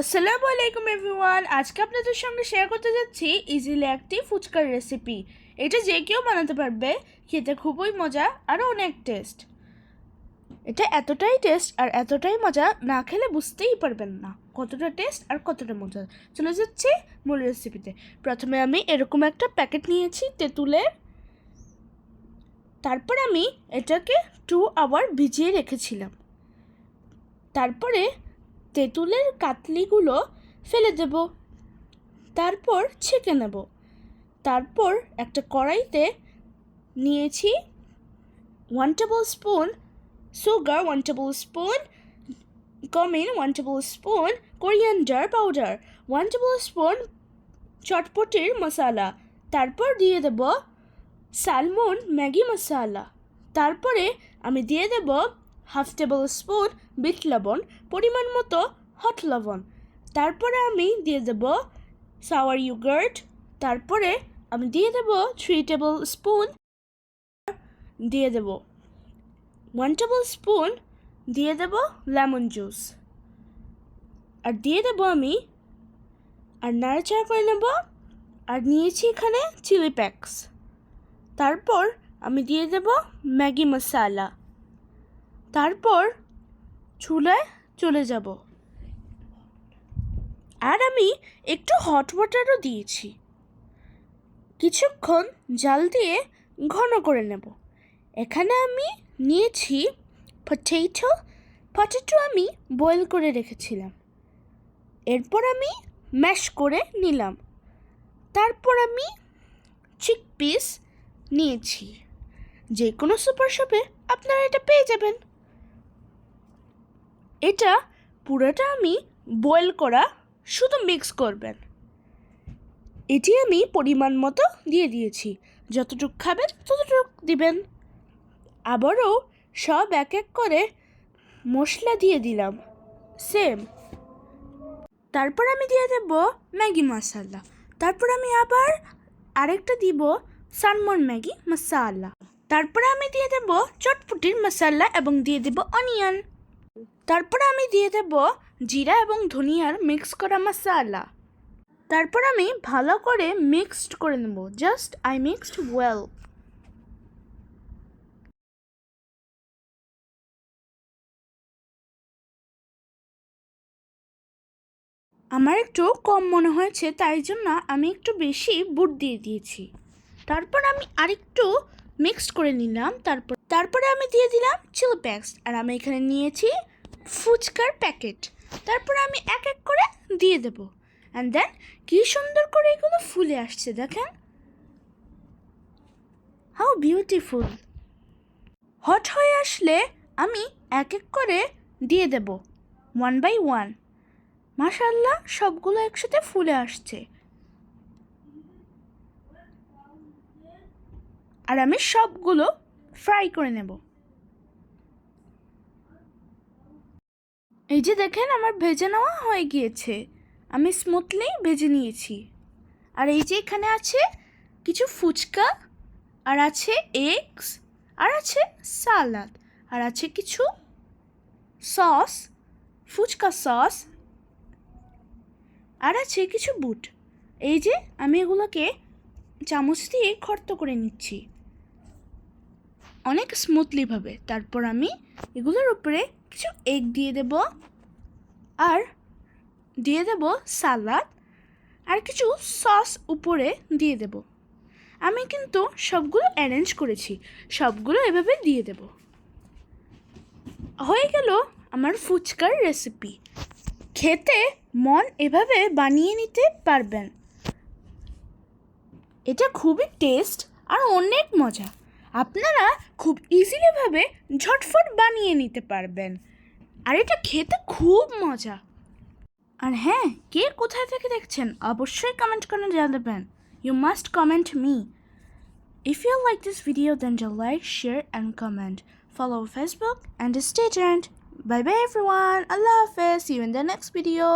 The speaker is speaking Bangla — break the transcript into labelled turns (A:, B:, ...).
A: আসসালামু আলাইকুম এভরিওয়ান। আজকে আপনাদের সঙ্গে শেয়ার করতে যাচ্ছি ইজিলি একটি ফুচকার রেসিপি এটা যে কেউ বানাতে পারবে, খেতে খুবই মজা আর অনেক টেস্ট এটা এতটাই টেস্ট আর এতটাই মজা, না খেলে বুঝতেই পারবেন না কতটা টেস্ট আর কতটা মজা। চলে যাচ্ছি মূল রেসিপিতে প্রথমে আমি এরকম একটা প্যাকেট নিয়েছি তেঁতুলের। তারপর আমি এটাকে টু আওয়ার ভিজিয়ে রেখেছিলাম। তারপরে তেঁতুলের কাতলিগুলো ফেলে দেব। তারপর ছেঁকে নেব। তারপর একটা কড়াইতে নিয়েছি one tablespoon sugar one tablespoon cumin one tablespoon coriander powder one tablespoon চটপটির মশলা তারপর দিয়ে দেব সালমন ম্যাগি মশলা তারপরে আমি দিয়ে দেব হাফ টেবিল স্পুন বিট লবণ, পরিমাণ মতো হট লবণ। তারপরে আমি দিয়ে দেব সাওয়ার ইউগার্ট তারপরে আমি দিয়ে দেব থ্রি টেবিল স্পুন দিয়ে দেব ওয়ান টেবিল স্পুন দিয়ে দেব লেমন জুস আর দিয়ে দেব আমি, আর নাড়াচাড়া করে নেব, আর নিয়েছি এখানে চিলি প্যাকস তারপর আমি দিয়ে দেব ম্যাগি মশালা। তারপর চুলায় চলে যাব। আর আমি একটু হট ওয়াটারও দিয়েছি। কিছুক্ষণ জাল দিয়ে ঘন করে নেব। এখানে আমি নিয়েছি পটেটো পটেটো আমি বয়েল করে রেখেছিলাম। এরপর আমি ম্যাশ করে নিলাম। তারপর আমি চিক পিস নিয়েছি। যে কোনো সুপার শপে আপনারা এটা পেয়ে যাবেন। এটা পুরোটা আমি বয়েল করা শুধু মিক্স করবেন। এটি আমি পরিমাণ মতো দিয়ে দিয়েছি। যতটুক খাবেন ততটুক দিবেন। আবারও সব এক এক করে মশলা দিয়ে দিলাম। সেম তারপর আমি দিয়ে দেব ম্যাগি মশলা। তারপর আমি আবার আরেকটা দিব সানমন ম্যাগি মশালা। তারপরে আমি দিয়ে দেব চটপটির মশলা এবং দিয়ে দেব অনিয়ন তারপরে আমি দিয়ে দেব জিরা এবং ধনিয়ার মিক্স করা মশালা। তারপর আমি ভালো করে মিক্সড করে নেব, জাস্ট আই মিক্সড ওয়েল। আমার একটু কম মনে হয়েছে, তাই জন্য আমি একটু বেশি বুট দিয়ে দিয়েছি। তারপর আমি আরেকটু মিক্সড করে নিলাম, তারপর তারপরে আমি দিয়ে দিলাম চিলি প্যাক্স আর আমি এখানে নিয়েছি ফুচকার প্যাকেট। তারপর আমি এক এক করে দিয়ে দেবো। অ্যান্ড দেন কী সুন্দর করে এগুলো ফুলে আসছে, দেখেন। হাউ বিউটিফুল হট হয়ে আসলে আমি এক এক করে দিয়ে দেব ওয়ান বাই ওয়ান মাশাল্লাহ সবগুলো একসাথে ফুলে আসছে। আর আমি সবগুলো ফ্রাই করে নেব। এই যে দেখেন, আমার ভেজে নেওয়া হয়ে গিয়েছে। আমি স্মুথলি ভেজে নিয়েছি। আর এই যে এখানে আছে কিছু ফুচকা, আর আছে এগস আর আছে সালাদ আর আছে কিছু সস ফুচকা সস আর আছে কিছু বুট এই যে আমি এগুলোকে চামচ দিয়ে খর্ত করে নিচ্ছি। অনেক স্মুথলিভাবে তারপর আমি এগুলোর উপরে কিছু এগ দিয়ে দেব আর দিয়ে দেব সালাদ আর কিছু সস উপরে দিয়ে দেব। আমি কিন্তু সবগুলো অ্যারেঞ্জ করেছি, সবগুলো এভাবে দিয়ে দেব। হয়ে গেল আমার ফুচকার রেসিপি খেতে মন এভাবে বানিয়ে নিতে পারবেন। এটা খুবই টেস্ট আর অনেক মজা। আপনারা খুব ইজিলিভাবে ঝটফট বানিয়ে নিতে পারবেন। আর এটা খেতে খুব মজা। আর হ্যাঁ কে কোথায় থেকে দেখছেন, অবশ্যই কমেন্ট করে জানাবেন। You must comment me if you like this video then যা like share and comment follow Facebook and stage and bye bye everyone আল্লাহ হাফেজ you in the next video